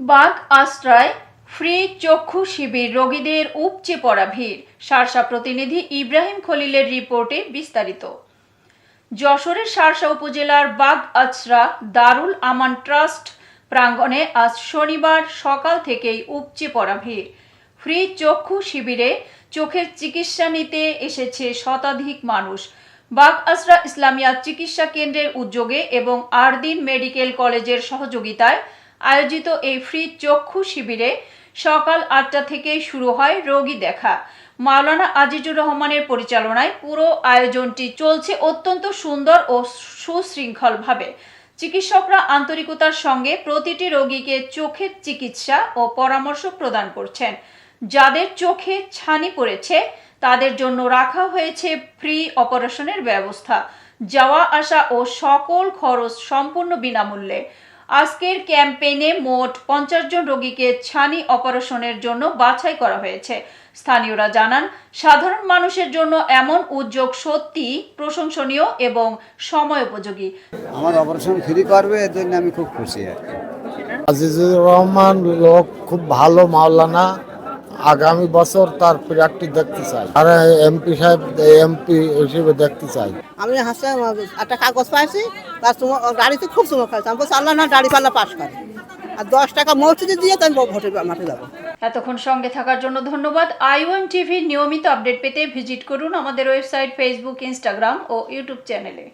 বাঘ আশ্রয়, ফ্রি চক্ষু শিবির, রোগীদের উপচে পড়া ভিড়, সারসা প্রতিনিধি ইব্রাহিম খলিলের রিপোর্টে বিস্তারিত। যশোরের সারসা উপজেলার বাঘ আচরা দারুল আমান ট্রাস্ট প্রাঙ্গণে আজ শনিবার সকাল থেকেই উপচে পড়া ভিড়। ফ্রি চক্ষু শিবিরে চোখের চিকিৎসা নিতে এসেছে শতাধিক মানুষ। বাগ আসরা ইসলামিয়া চিকিৎসা কেন্দ্রের উদ্যোগে এবং আরদিন মেডিকেল কলেজের সহযোগিতায় আয়োজিত এই ফ্রি চক্ষু শিবিরে সকাল আটটা থেকেই শুরু হয় রোগী দেখা। মাওলানা আজিজুর রহমানের পরিচালনায় পুরো আয়োজনটি চলছে অত্যন্ত সুন্দর ও সুশৃঙ্খলভাবে। চিকিৎসকরা আন্তরিকতার সঙ্গে প্রতিটি রোগীকে চোখের চিকিৎসা ও পরামর্শ প্রদান করছেন। যাদের চোখে ছানি পড়েছে, তাদের জন্য রাখা হয়েছে ফ্রি অপারেশনের ব্যবস্থা। যাওয়া আসা ও সকল খরচ সম্পূর্ণ বিনামূল্যে। আজকের ক্যাম্পেইনে মোট পঞ্চাশ জন রোগীকে ছানি অপারেশনের জন্য বাছাই করা হয়েছে। স্থানীয়রা জানান সাধারণ মানুষের জন্য এমন উদ্যোগ সত্যি প্রশংসনীয় এবং সময় উপযোগী। আমার অপারেশন ফ্রি করবে এর জন্য আমি খুব খুশি আজিজুর রহমান লোক খুব ভালো মাওলানা। আগামী বছর তার প্র্যাকটিস দেখতে চাই। আর এমপি সাহেব এমপি হিসেবে দেখতে চাই। আমি হাসতে একটা কাগজ পাইছি তার গাড়িতে খুব সময় খাইছি। আমি বলছি, আল্লাহ না, গাড়ি পাল্লা পাশ করে। আর দশ টাকা মসজিদে দিয়ে তো আমি ভোটে মাঠে যাব। এতক্ষণ সঙ্গে থাকার জন্য ধন্যবাদ। আই ওয়ান টিভির নিয়মিত আপডেট পেতে ভিজিট করুন আমাদের ওয়েবসাইট, ফেসবুক, ইনস্টাগ্রাম ও ইউটিউব চ্যানেলে।